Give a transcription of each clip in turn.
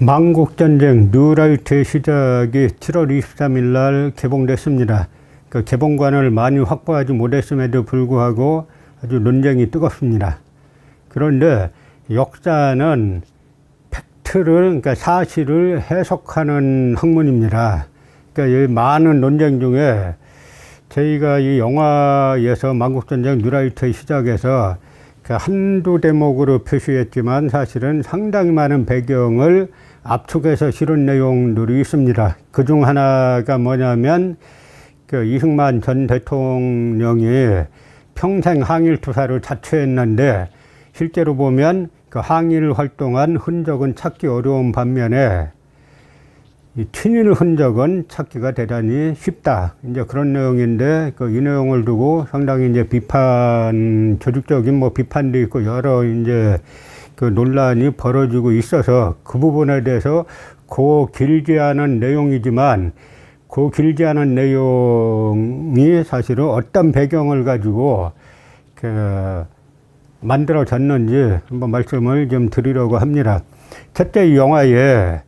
만국전쟁 뉴라이트의 시작이 7월 23일 날 개봉됐습니다. 그 개봉관을 많이 확보하지 못했음에도 불구하고 아주 논쟁이 뜨겁습니다. 그런데 역사는 팩트를, 그러니까 사실을 해석하는 학문입니다. 그러니까 이 많은 논쟁 중에 저희가 이 영화에서 만국전쟁 뉴라이트의 시작에서 그 한두 대목으로 표시했지만 사실은 상당히 많은 배경을 압축해서 실은 내용들이 있습니다. 그 중 하나가 뭐냐면 그 이승만 전 대통령이 평생 항일 투사를 자처했는데 실제로 보면 그 항일 활동한 흔적은 찾기 어려운 반면에 이 친일 흔적은 찾기가 대단히 쉽다. 이제 그런 내용인데 그 이 내용을 두고 상당히 이제 비판 조직적인 뭐 비판도 있고 여러 이제 그 논란이 벌어지고 있어서 그 부분에 대해서 고 길지 않은 내용이지만 그 길지 않은 내용이 사실은 어떤 배경을 가지고 그 만들어졌는지 한번 말씀을 좀 드리려고 합니다. 첫째 이 영화에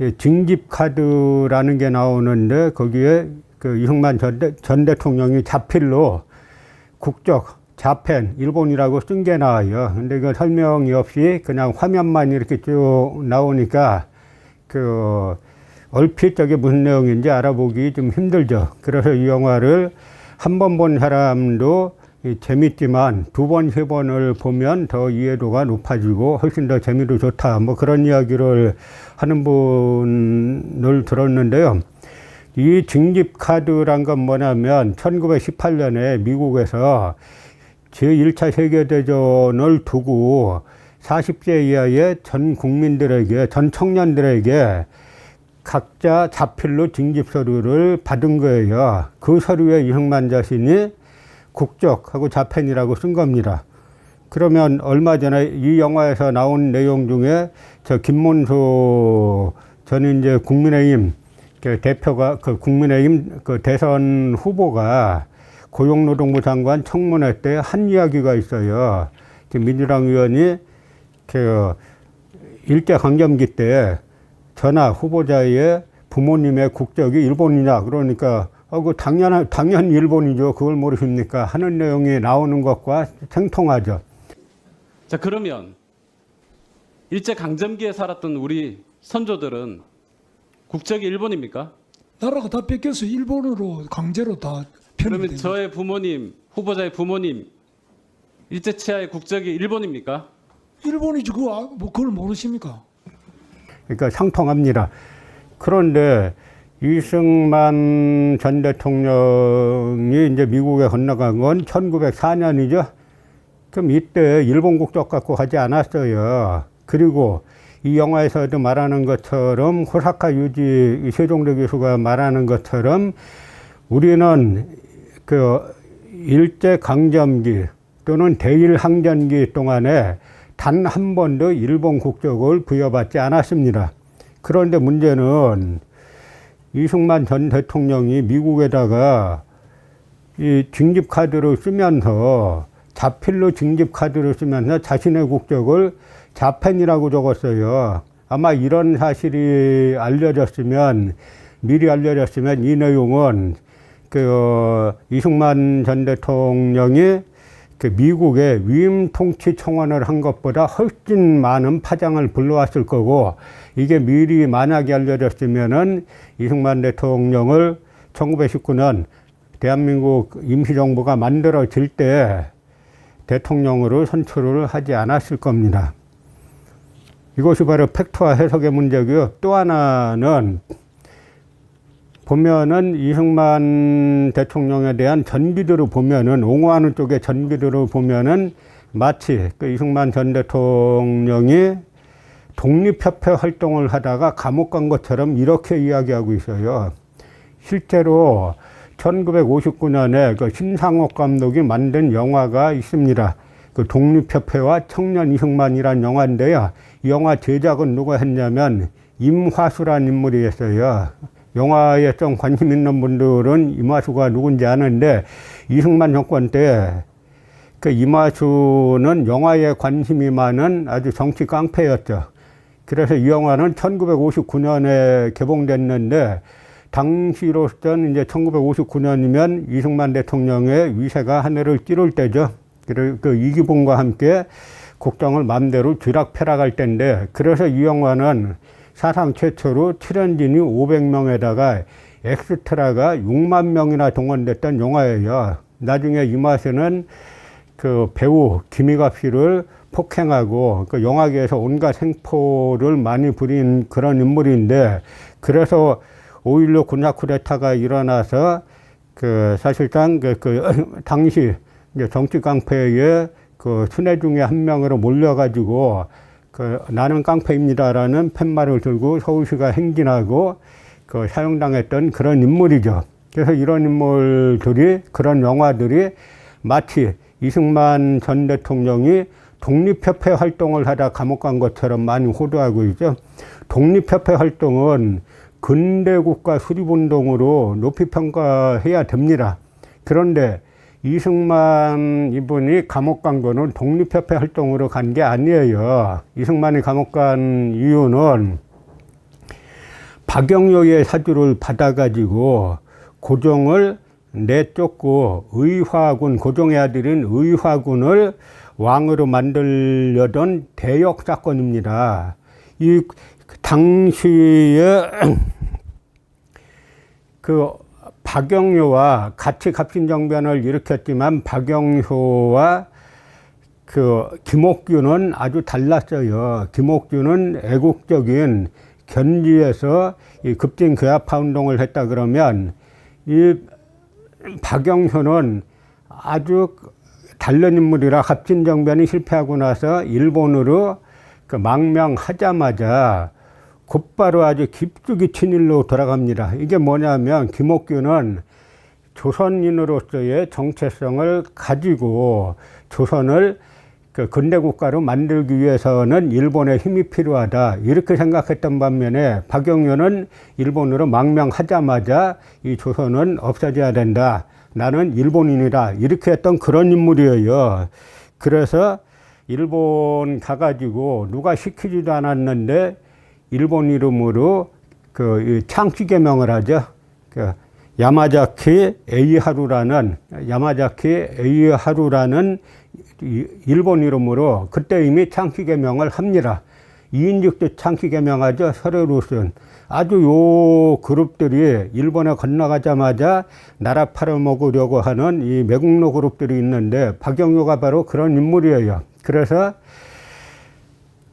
이 징집 카드라는 게 나오는데 거기에 그 이승만 전, 대, 전 대통령이 자필로 국적 자펜 일본이라고 쓴 게 나와요. 근데 그 설명이 없이 그냥 화면만 이렇게 쭉 나오니까 그 얼핏 저게 무슨 내용인지 알아보기 좀 힘들죠. 그래서 이 영화를 한 번 본 사람도 이 재밌지만 두 번, 세 번을 보면 더 이해도가 높아지고 훨씬 더 재미도 좋다. 뭐 그런 이야기를 하는 분을 들었는데요. 이 징집카드란 건 뭐냐면 1918년에 미국에서 제1차 세계대전을 두고 40세 이하의 전 국민들에게, 전 청년들에게 각자 자필로 징집 서류를 받은 거예요. 그 서류에 이승만 자신이 국적하고 자펜이라고 쓴 겁니다. 그러면 얼마 전에 이 영화에서 나온 내용 중에 저 김문수 전 이제 국민의힘 그 대표가 그 국민의힘 그 대선 후보가 고용노동부 장관 청문회 때 한 이야기가 있어요. 그 민주당 의원이 그 일제 강점기 때 전화 후보자의 부모님의 국적이 일본이냐 그러니까 어, 그 당연 당연 일본이죠. 그걸 모르십니까? 하는 내용이 나오는 것과 생통하죠. 자 그러면 일제 강점기에 살았던 우리 선조들은 국적이 일본입니까? 나라가 다 뺏겨서 일본으로 강제로 다 그러면 편입된 저의 부모님 후보자의 부모님 일제 치하의 국적이 일본입니까? 일본이지 그거 아- 뭐 그걸 모르십니까? 그러니까 상통합니다. 그런데 이승만 전 대통령이 이제 미국에 건너간 건 1904년이죠. 그럼 이때 일본 국적 갖고 가지 않았어요. 그리고 이 영화에서도 말하는 것처럼 호사카 유지 이 세종대 교수가 말하는 것처럼 우리는 그 일제 강점기 또는 대일 항전기 동안에 단 한 번도 일본 국적을 부여받지 않았습니다. 그런데 문제는 이승만 전 대통령이 미국에다가 이 징집 카드를 쓰면서 자필로 징집 카드를 쓰면서 자신의 국적을 자펜이라고 적었어요. 아마 이런 사실이 알려졌으면 미리 알려졌으면 이 내용은 그 어, 이승만 전 대통령이 그 미국의 위임 통치 청원을 한 것보다 훨씬 많은 파장을 불러왔을 거고 이게 미리 만약에 알려졌으면은 이승만 대통령을 1919년 대한민국 임시정부가 만들어질 때 대통령으로 선출을 하지 않았을 겁니다. 이것이 바로 팩트와 해석의 문제고요. 또 하나는 보면은 이승만 대통령에 대한 전기들을 보면은 옹호하는 쪽의 전기들을 보면은 마치 그 이승만 전 대통령이 독립협회 활동을 하다가 감옥 간 것처럼 이렇게 이야기하고 있어요. 실제로 1959년에 그 신상옥 감독이 만든 영화가 있습니다. 그 독립협회와 청년 이승만이란 영화인데요. 이 영화 제작은 누가 했냐면 임화수란 인물이었어요. 영화에 좀 관심 있는 분들은 임화수가 누군지 아는데 이승만 정권 때그 임화수는 영화에 관심이 많은 아주 정치 깡패였죠. 그래서 이 영화는 1959년에 개봉됐는데 당시로서는 이제 1959년이면 이승만 대통령의 위세가 하늘을 찌를 때죠. 그리고 그 이기봉과 함께 국정을 마음대로 쥐락펴락할 때인데 그래서 이 영화는 사상 최초로 출연진이 500명에다가 엑스트라가 6만 명이나 동원됐던 영화예요. 나중에 이 맛에는 그 배우 김희갑 씨를 폭행하고 그 영화계에서 온갖 생포를 많이 부린 그런 인물인데 그래서 5.16 군사 쿠데타가 일어나서 그 사실상 그, 그 당시 정치 깡패의 그 순회 중에 한 명으로 몰려가지고 그 나는 깡패입니다라는 팻말을 들고 서울시가 행진하고 그 사용당했던 그런 인물이죠. 그래서 이런 인물들이 그런 영화들이 마치 이승만 전 대통령이 독립협회 활동을 하다 감옥 간 것처럼 많이 호도하고 있죠. 독립협회 활동은 근대국가 수립운동으로 높이 평가해야 됩니다. 그런데 이승만 이분이 감옥 간 거는 독립협회 활동으로 간 게 아니에요. 이승만이 감옥 간 이유는 박영료의 사주를 받아가지고 고종을 내쫓고 의화군, 고종의 아들인 의화군을 왕으로 만들려던 대역 사건입니다. 이 당시에 그 박영효와 같이 갑신정변을 일으켰지만 박영효와 그 김옥규는 아주 달랐어요. 김옥규는 애국적인 견지에서 이 급진 괴합화 운동을 했다 그러면 이 박영효는 아주 다른 인물이라 갑진정변이 실패하고 나서 일본으로 그 망명하자마자 곧바로 아주 깊숙이 친일로 돌아갑니다. 이게 뭐냐면 김옥규는 조선인으로서의 정체성을 가지고 조선을 그 근대 국가로 만들기 위해서는 일본의 힘이 필요하다. 이렇게 생각했던 반면에 박영효는 일본으로 망명하자마자 이 조선은 없어져야 된다. 나는 일본인이다. 이렇게 했던 그런 인물이에요. 그래서 일본 가가지고 누가 시키지도 않았는데 일본 이름으로 그 창씨 개명을 하죠. 그 야마자키 에이하루라는 야마자키 에이하루라는 이 일본 이름으로 그때 이미 창씨 개명을 합니다. 이인직도 창씨 개명하죠. 서류로선 아주 요 그룹들이 일본에 건너가자마자 나라 팔아먹으려고 하는 이 매국노 그룹들이 있는데 박영효가 바로 그런 인물이에요. 그래서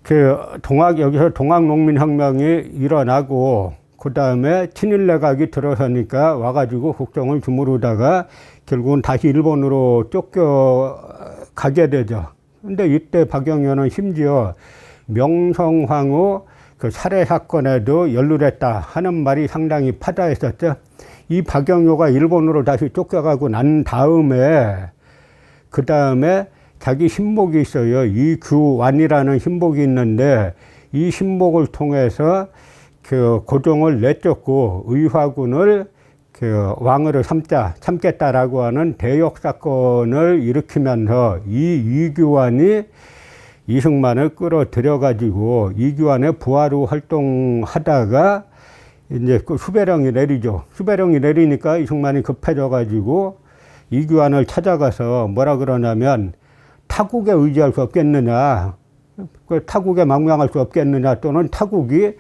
그 동학 여기서 동학 농민 혁명이 일어나고 그 다음에 친일 내각이 들어서니까 와가지고 국정을 주무르다가 결국은 다시 일본으로 쫓겨 가게 되죠. 근데 이때 박영현은 심지어 명성황후 그 살해 사건에도 연루됐다 하는 말이 상당히 파다했었죠. 이 박영효가 일본으로 다시 쫓겨가고 난 다음에 그 다음에 자기 신복이 있어요. 이 규완이라는 신복이 있는데 이 신복을 통해서 그 고종을 내쫓고 의화군을 그 왕으로 삼자 참겠다라고 하는 대역 사건을 일으키면서 이 이규환이 이승만을 끌어들여 가지고 이규환의 부하로 활동하다가 이제 그 수배령이 내리죠. 수배령이 내리니까 이승만이 급해져 가지고 이규환을 찾아가서 뭐라 그러냐면 타국에 의지할 수 없겠느냐, 그 타국에 망명할 수 없겠느냐 또는 타국이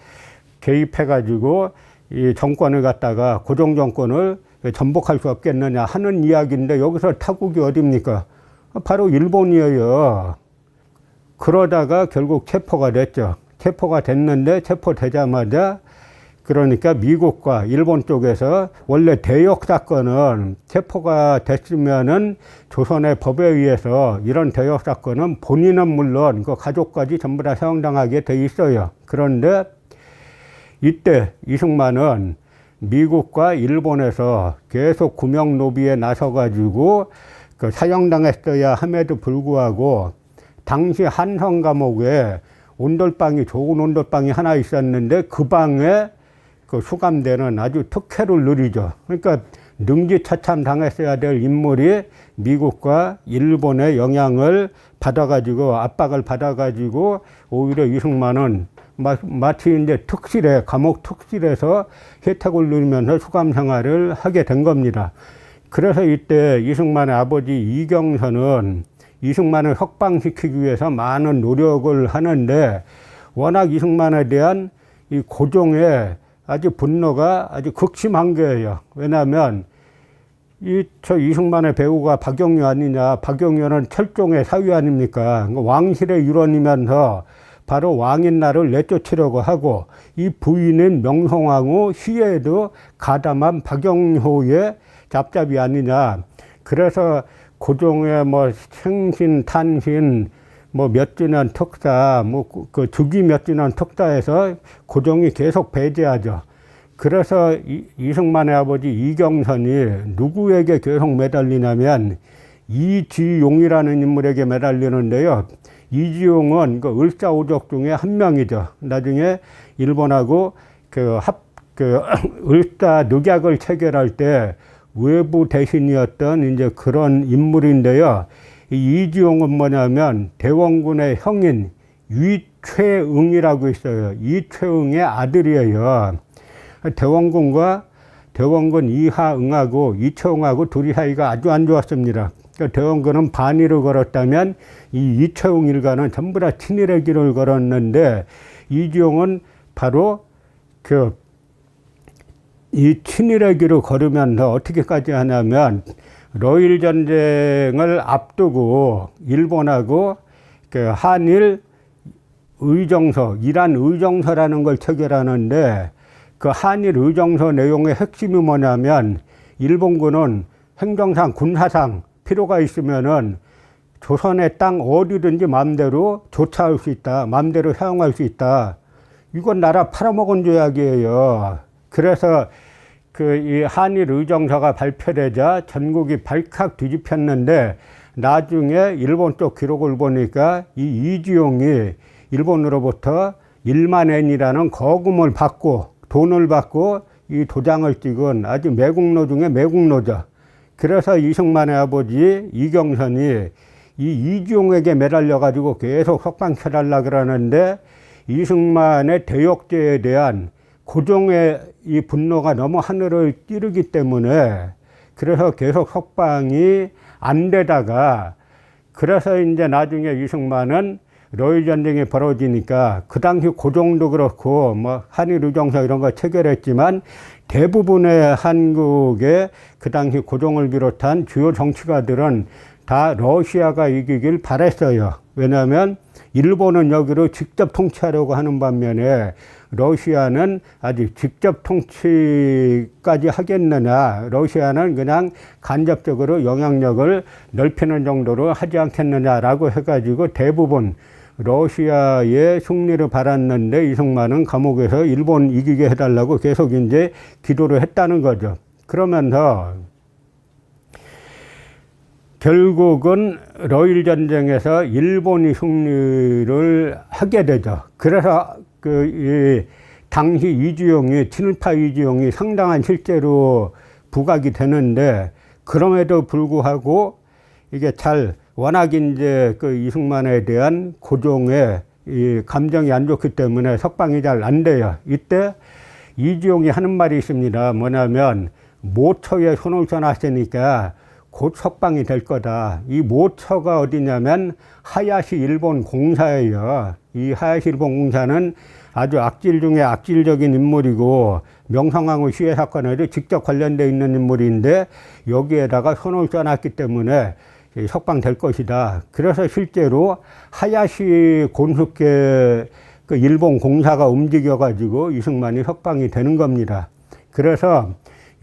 개입해가지고 이 정권을 갖다가 고종 정권을 전복할 수 없겠느냐 하는 이야기인데 여기서 타국이 어딥니까? 바로 일본이에요. 그러다가 결국 체포가 됐죠. 체포가 됐는데 체포되자마자 그러니까 미국과 일본 쪽에서 원래 대역 사건은 체포가 됐으면은 조선의 법에 의해서 이런 대역 사건은 본인은 물론 그 가족까지 전부 다 사형당하게 돼 있어요. 그런데 이때 이승만은 미국과 일본에서 계속 구명 노비에 나서가지고 그 사형당했어야 함에도 불구하고 당시 한성 감옥에 온돌방이 좋은 온돌방이 하나 있었는데 그 방에 그 수감되는 아주 특혜를 누리죠. 그러니까 능지처참 당했어야 될 인물이 미국과 일본의 영향을 받아가지고 압박을 받아가지고 오히려 이승만은 마, 마치 이제 특실에, 감옥 특실에서 혜택을 누리면서 수감 생활을 하게 된 겁니다. 그래서 이때 이승만의 아버지 이경선은 이승만을 석방시키기 위해서 많은 노력을 하는데 워낙 이승만에 대한 이 고종의 아주 분노가 아주 극심한 거예요. 왜냐하면 이 저 이승만의 배우가 박영유 아니냐? 박영유는 철종의 사위 아닙니까? 그 왕실의 일원이면서 바로 왕인 나를 내쫓으려고 하고 이 부인인 명성황후 시에도 가담한 박영효의 잡잡이 아니냐? 그래서 고종의 뭐 생신 탄신 뭐 몇 주년 특사 뭐 그 주기 몇 주년 특사에서 고종이 계속 배제하죠. 그래서 이, 이승만의 아버지 이경선이 누구에게 계속 매달리냐면 이지용이라는 인물에게 매달리는데요. 이지용은 그 을사오족 중에 한 명이죠. 나중에 일본하고 그 합, 그 을사 늑약을 체결할 때 외부 대신이었던 이제 그런 인물인데요. 이 이지용은 뭐냐면 대원군의 형인 유최응이라고 있어요. 이최응의 아들이에요. 대원군과 대원군 이하응하고 이채웅하고 둘이 사이가 아주 안 좋았습니다. 그러니까 대원군은 반의를 걸었다면 이 이채웅 일가는 전부 다 친일의 길을 걸었는데 이지용은 바로 그 이 친일의 길을 걸으면서 어떻게까지 하냐면 러일 전쟁을 앞두고 일본하고 그 한일 의정서, 이란 의정서라는 걸 체결하는데 그 한일 의정서 내용의 핵심이 뭐냐면 일본군은 행정상 군사상 필요가 있으면은 조선의 땅 어디든지 마음대로 조차할 수 있다. 마음대로 사용할 수 있다. 이건 나라 팔아먹은 조약이에요. 그래서 그 이 한일 의정서가 발표되자 전국이 발칵 뒤집혔는데 나중에 일본 쪽 기록을 보니까 이 이지용이 일본으로부터 1만 엔이라는 거금을 받고 돈을 받고 이 도장을 찍은 아주 매국노 중에 매국노죠. 그래서 이승만의 아버지 이경선이 이 이지용에게 매달려 가지고 계속 석방해달라 그러는데 이승만의 대역죄에 대한 고종의 이 분노가 너무 하늘을 찌르기 때문에 그래서 계속 석방이 안 되다가 그래서 이제 나중에 이승만은 러일 전쟁이 벌어지니까 그 당시 고종도 그렇고 뭐 한일 의정서 이런 거 체결했지만 대부분의 한국의 그 당시 고종을 비롯한 주요 정치가들은 다 러시아가 이기길 바랬어요. 왜냐하면 일본은 여기로 직접 통치하려고 하는 반면에 러시아는 아직 직접 통치까지 하겠느냐, 러시아는 그냥 간접적으로 영향력을 넓히는 정도로 하지 않겠느냐라고 해가지고 대부분 러시아의 승리를 바랐는데 이승만은 감옥에서 일본 이기게 해달라고 계속 이제 기도를 했다는 거죠. 그러면서 결국은 러일 전쟁에서 일본이 승리를 하게 되죠. 그래서 그, 이, 당시 이주용이, 친일파 이주용이 상당한 실제로 부각이 되는데, 그럼에도 불구하고 이게 잘, 워낙 이제 그 이승만에 대한 고종의 이 감정이 안 좋기 때문에 석방이 잘 안 돼요. 이때 이주용이 하는 말이 있습니다. 뭐냐면, 모처에 손을 써놨으니까 곧 석방이 될 거다. 이 모처가 어디냐면 하야시 일본 공사예요. 이 하야시 일본 공사는 아주 악질 중에 악질적인 인물이고 명성황후 시해 사건에도 직접 관련되어 있는 인물인데 여기에다가 손을 써놨기 때문에 석방될 것이다. 그래서 실제로 하야시 곤숙계 그 일본 공사가 움직여가지고 이승만이 석방이 되는 겁니다. 그래서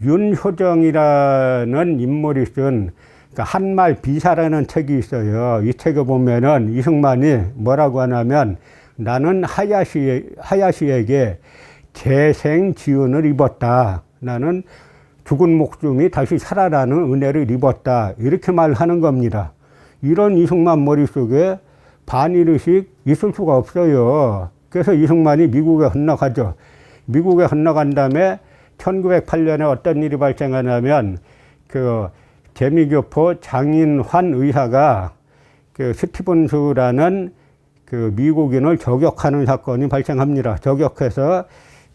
윤효정이라는 인물이 쓴 그러니까 한말 비사라는 책이 있어요. 이 책에 보면은 이승만이 뭐라고 하냐면 나는 하야시, 하야시에게 재생 지운을 입었다. 나는 죽은 목숨이 다시 살아나는 은혜를 입었다. 이렇게 말하는 겁니다. 이런 이승만 머릿속에 반일의식 있을 수가 없어요. 그래서 이승만이 미국에 건너가죠. 미국에 건너간 다음에 1908년에 어떤 일이 발생하냐면 그 재미교포 장인환 의사가 그 스티븐스라는 그그 미국인을 저격하는 사건이 발생합니다. 저격해서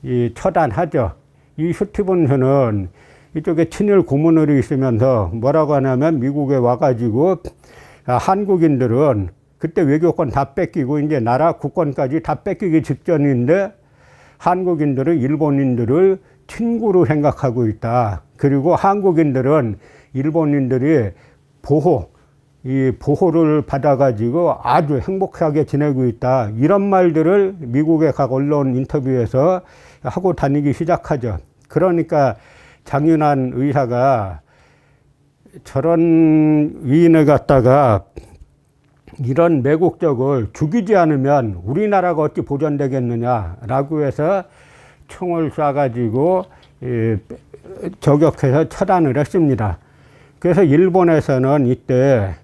이 처단하죠. 이 스티븐스는 이쪽에 친일 고문으로 있으면서 뭐라고 하냐면 미국에 와가지고 아, 한국인들은 그때 외교권 다 뺏기고 이제 나라 국권까지 다 뺏기기 직전인데 한국인들은 일본인들을 친구로 생각하고 있다. 그리고 한국인들은 일본인들이 보호, 이 보호를 받아가지고 아주 행복하게 지내고 있다. 이런 말들을 미국의 각 언론 인터뷰에서 하고 다니기 시작하죠. 그러니까 장윤환 의사가 저런 위인을 갖다가 이런 매국적을 죽이지 않으면 우리나라가 어찌 보존되겠느냐라고 해서 총을 쏴가지고 예, 저격해서 처단을 했습니다. 그래서 일본에서는 이때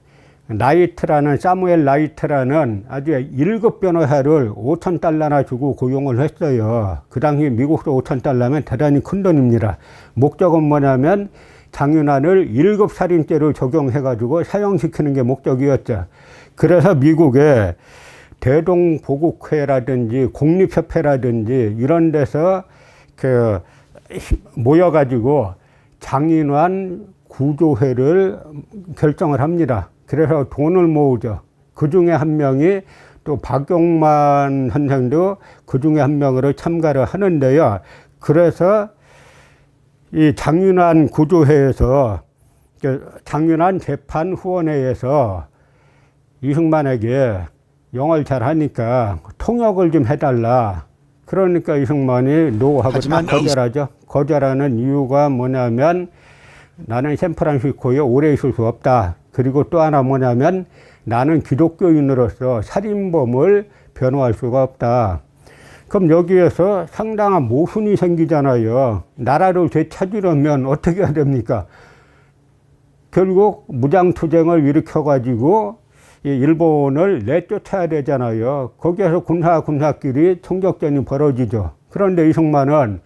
나이트라는 사무엘 나이트라는 아주 1급 변호사를 5천 달러나 주고 고용을 했어요. 그 당시 미국도 5천 달러면 대단히 큰 돈입니다. 목적은 뭐냐면 장윤환을 1급 살인죄로 적용해가지고 사형시키는 게 목적이었죠. 그래서 미국에 대동보국회라든지 공립협회라든지 이런 데서 그 모여가지고 장인환 구조회를 결정을 합니다. 그래서 돈을 모으죠. 그 중에 한 명이 또 박용만 선생도 그 중에 한 명으로 참가를 하는데요. 그래서 이 장윤환 구조회에서 그 장윤환 재판 후원회에서 이승만에게 영어를 잘하니까 통역을 좀 해달라. 그러니까 이승만이 노하고 딱 하지만 거절하죠. 거절하는 이유가 뭐냐면 나는 샌프란시스코에 오래 있을 수 없다. 그리고 또 하나 뭐냐면 나는 기독교인으로서 살인범을 변호할 수가 없다. 그럼 여기에서 상당한 모순이 생기잖아요. 나라를 되찾으려면 어떻게 해야 됩니까? 결국 무장투쟁을 일으켜가지고 이 일본을 내쫓아야 되잖아요. 거기에서 군사 군사끼리 총격전이 벌어지죠. 그런데 이승만은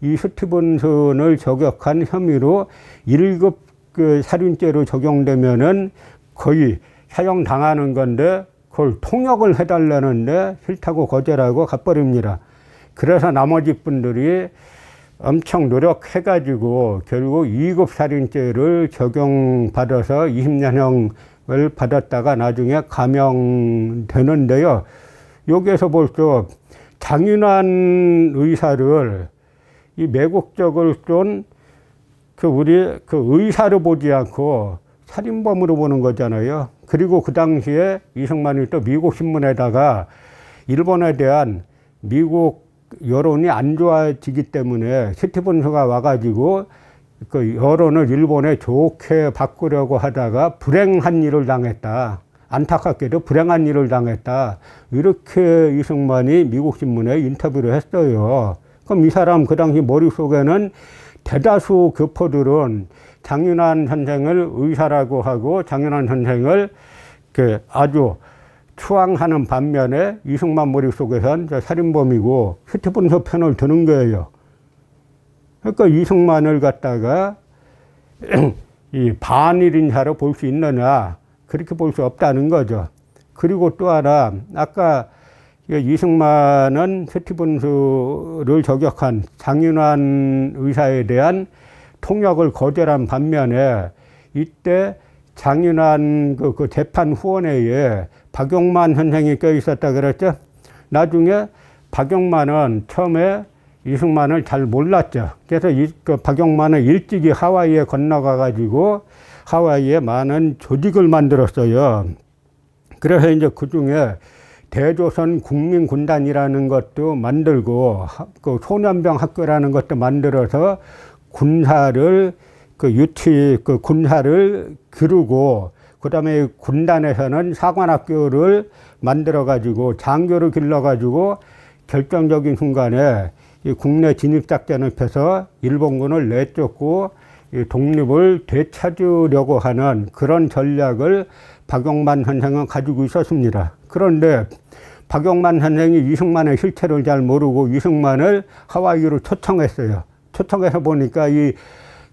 이 스티븐슨을 저격한 혐의로 1급 그 살인죄로 적용되면은 거의 사형 당하는 건데 그걸 통역을 해달라는데 싫다고 거절하고 가버립니다. 그래서 나머지 분들이 엄청 노력해가지고 결국 2급 살인죄를 적용받아서 20년형 을 받았다가 나중에 감형되는데요. 여기에서 벌써 장윤환 의사를 이 매국적을 쏜 그 우리 그 의사로 보지 않고 살인범으로 보는 거잖아요. 그리고 그 당시에 이승만이 또 미국 신문에다가 일본에 대한 미국 여론이 안 좋아지기 때문에 스티븐스가 와가지고 그 여론을 일본에 좋게 바꾸려고 하다가 불행한 일을 당했다. 안타깝게도 불행한 일을 당했다. 이렇게 이승만이 미국 신문에 인터뷰를 했어요. 그럼 이 사람 그 당시 머릿속에는 대다수 교포들은 장윤환 선생을 의사라고 하고 장윤환 선생을 그 아주 추앙하는 반면에 이승만 머릿속에선 저 살인범이고 스티븐스 편을 드는 거예요. 그러니까 이승만을 갖다가 이 반일 인사로 볼 수 있느냐 그렇게 볼 수 없다는 거죠. 그리고 또 하나 아까 이승만은 스티븐스를 저격한 장윤환 의사에 대한 통역을 거절한 반면에 이때 장윤환 그, 그 재판 후원회에 박용만 선생이 껴 있었다 그랬죠. 나중에 박용만은 처음에 이승만을 잘 몰랐죠. 그래서 이, 그 박용만은 일찍이 하와이에 건너가 가지고 하와이에 많은 조직을 만들었어요. 그래서 이제 그 중에 대조선 국민군단이라는 것도 만들고 그 소년병 학교라는 것도 만들어서 군사를 그 유치 그 군사를 기르고 그다음에 군단에서는 사관학교를 만들어 가지고 장교를 길러 가지고 결정적인 순간에 이 국내 진입 작전을 펴서 일본군을 내쫓고 이 독립을 되찾으려고 하는 그런 전략을 박용만 선생은 가지고 있었습니다. 그런데 박용만 선생이 이승만의 실체를 잘 모르고 이승만을 하와이로 초청했어요. 초청해서 보니까 이,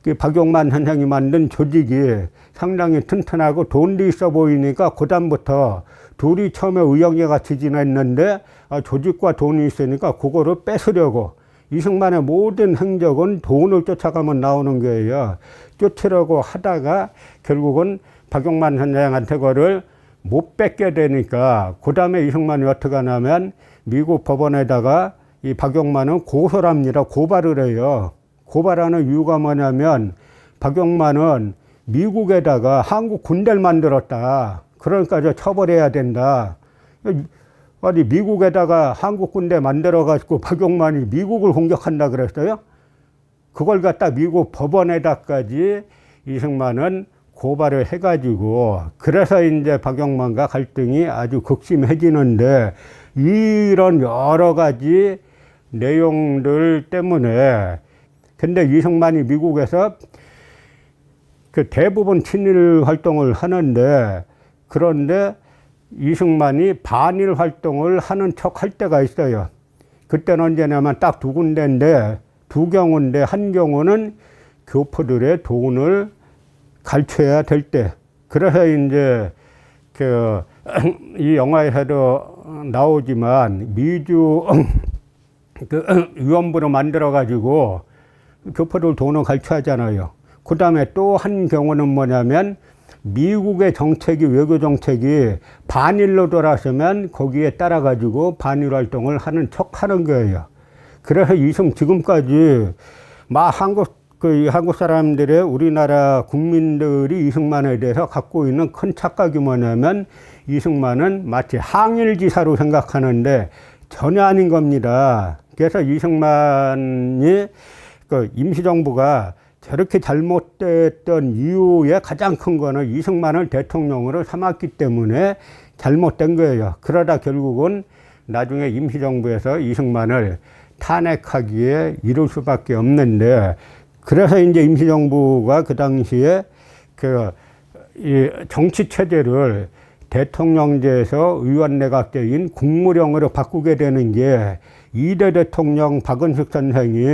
이 박용만 선생이 만든 조직이 상당히 튼튼하고 돈도 있어 보이니까 그다음부터 둘이 처음에 의형제 같이 지냈는데 아, 조직과 돈이 있으니까 그거를 뺏으려고 이승만의 모든 행적은 돈을 쫓아가면 나오는 거예요. 쫓으려고 하다가 결국은 박용만 선생한테 그거를 못 뺏게 되니까 그 다음에 이승만이 어떻게 하냐면 미국 법원에다가 이 박용만은 고소를 합니다. 고발을 해요. 고발하는 이유가 뭐냐면 박용만은 미국에다가 한국 군대를 만들었다. 그러니까 저 처벌해야 된다. 아니 미국에다가 한국 군대 만들어 가지고 박용만이 미국을 공격한다 그랬어요. 그걸 갖다 미국 법원에다까지 이승만은 고발을 해가지고 그래서 이제 박용만과 갈등이 아주 극심해지는데 이런 여러 가지 내용들 때문에 근데 이승만이 미국에서 그 대부분 친일 활동을 하는데 그런데 이승만이 반일 활동을 하는 척 할 때가 있어요. 그때는 언제냐면 딱 두 군데인데 두 경우인데 한 경우는 교포들의 돈을 갈쳐야 될 때. 그래서 이제 그 이 영화에서도 나오지만 미주 그 위원부로 만들어 가지고 교포들 돈을 갈취하잖아요. 그 다음에 또 한 경우는 뭐냐면 미국의 정책이 외교 정책이 반일로 돌아서면 거기에 따라 가지고 반일 활동을 하는 척 하는 거예요. 그래서 이승 지금까지 막 한국 그이 한국 사람들의 우리나라 국민들이 이승만에 대해서 갖고 있는 큰 착각이 뭐냐면 이승만은 마치 항일 지사로 생각하는데 전혀 아닌 겁니다. 그래서 이승만이 그 임시정부가 저렇게 잘못됐던 이유의 가장 큰 거는 이승만을 대통령으로 삼았기 때문에 잘못된 거예요. 그러다 결국은 나중에 임시정부에서 이승만을 탄핵하기에 이를 수밖에 없는데 그래서 이제 임시정부가 그 당시에 그 이 정치 체제를 대통령제에서 의원내각제인 국무령으로 바꾸게 되는 게 이대 대통령 박은숙 선생이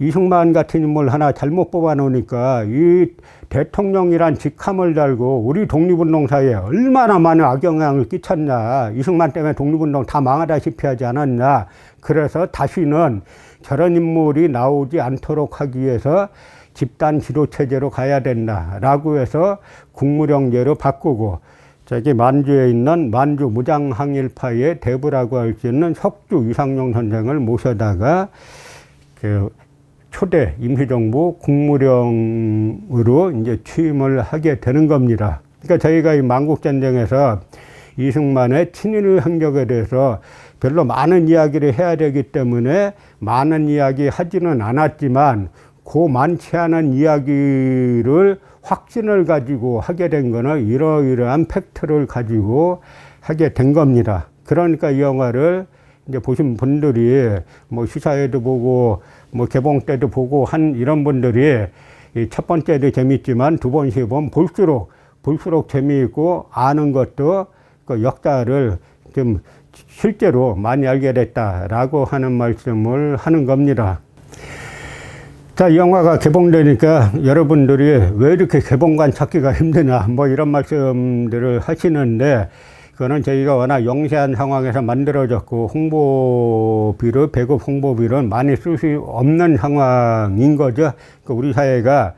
이승만 같은 인물 하나 잘못 뽑아놓으니까 이 대통령이란 직함을 달고 우리 독립운동사에 얼마나 많은 악영향을 끼쳤냐. 이승만 때문에 독립운동 다 망하다시피 하지 않았냐. 그래서 다시는 저런 인물이 나오지 않도록 하기 위해서 집단 지도체제로 가야 된다라고 해서 국무령제로 바꾸고 저기 만주에 있는 만주 무장항일파의 대부라고 할 수 있는 석주 이상용 선생을 모셔다가 그 초대 임시정부 국무령으로 이제 취임을 하게 되는 겁니다. 그러니까 저희가 이 만국전쟁에서 이승만의 친일 행적에 대해서 별로 많은 이야기를 해야 되기 때문에 많은 이야기 하지는 않았지만 그 많지 않은 이야기를 확신을 가지고 하게 된 거는 이러이러한 팩트를 가지고 하게 된 겁니다. 그러니까 이 영화를 이제 보신 분들이 뭐 시사회도 보고 뭐 개봉 때도 보고 한 이런 분들이 이 첫 번째도 재밌지만 두 번씩 보면 볼수록 볼수록 재미있고 아는 것도 그 역사를 좀 실제로 많이 알게 됐다라고 하는 말씀을 하는 겁니다. 자, 이 영화가 개봉되니까 여러분들이 왜 이렇게 개봉관 찾기가 힘드냐, 뭐 이런 말씀들을 하시는데, 그거는 저희가 워낙 영세한 상황에서 만들어졌고, 홍보비를, 배급 홍보비를 많이 쓸 수 없는 상황인 거죠. 그 우리 사회가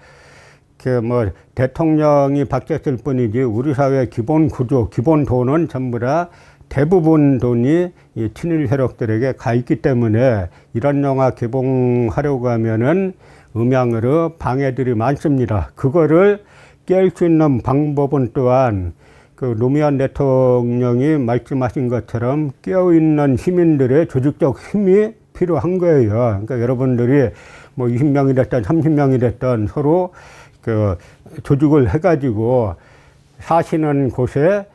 그 뭐 대통령이 바뀌었을 뿐이지 우리 사회 기본 구조, 기본 돈은 전부 다 대부분 돈이 이 친일 세력들에게 가 있기 때문에 이런 영화 개봉하려고 하면은 음향으로 방해들이 많습니다. 그거를 깰 수 있는 방법은 또한 그 노무현 대통령이 말씀하신 것처럼 깨어있는 시민들의 조직적 힘이 필요한 거예요. 그러니까 여러분들이 뭐 20명이 됐든 30명이 됐든 서로 그 조직을 해가지고 사시는 곳에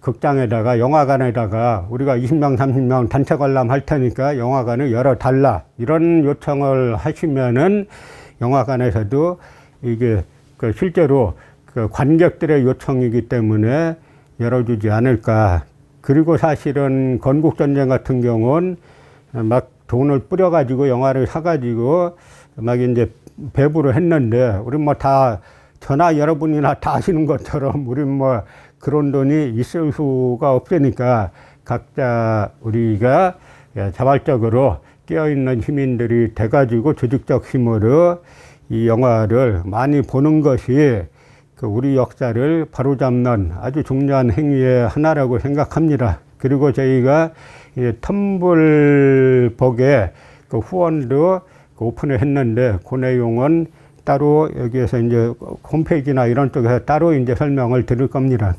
극장에다가 영화관에다가 우리가 20명, 30명 단체 관람 할 테니까 영화관을 열어달라 이런 요청을 하시면은 영화관에서도 이게 그 실제로 그 관객들의 요청이기 때문에 열어주지 않을까. 그리고 사실은 건국전쟁 같은 경우는 막 돈을 뿌려가지고 영화를 사가지고 막 이제 배부를 했는데 우리 뭐다 전화 여러분이나 다 아시는 것처럼 우리 뭐 그런 돈이 있을 수가 없으니까 각자 우리가 예, 자발적으로 깨어있는 시민들이 돼가지고 조직적 힘으로 이 영화를 많이 보는 것이 그 우리 역사를 바로잡는 아주 중요한 행위의 하나라고 생각합니다. 그리고 저희가 이 텀블벅에 그 후원도 그 오픈을 했는데 그 내용은 따로 여기에서 이제 홈페이지나 이런 쪽에서 따로 이제 설명을 드릴 겁니다.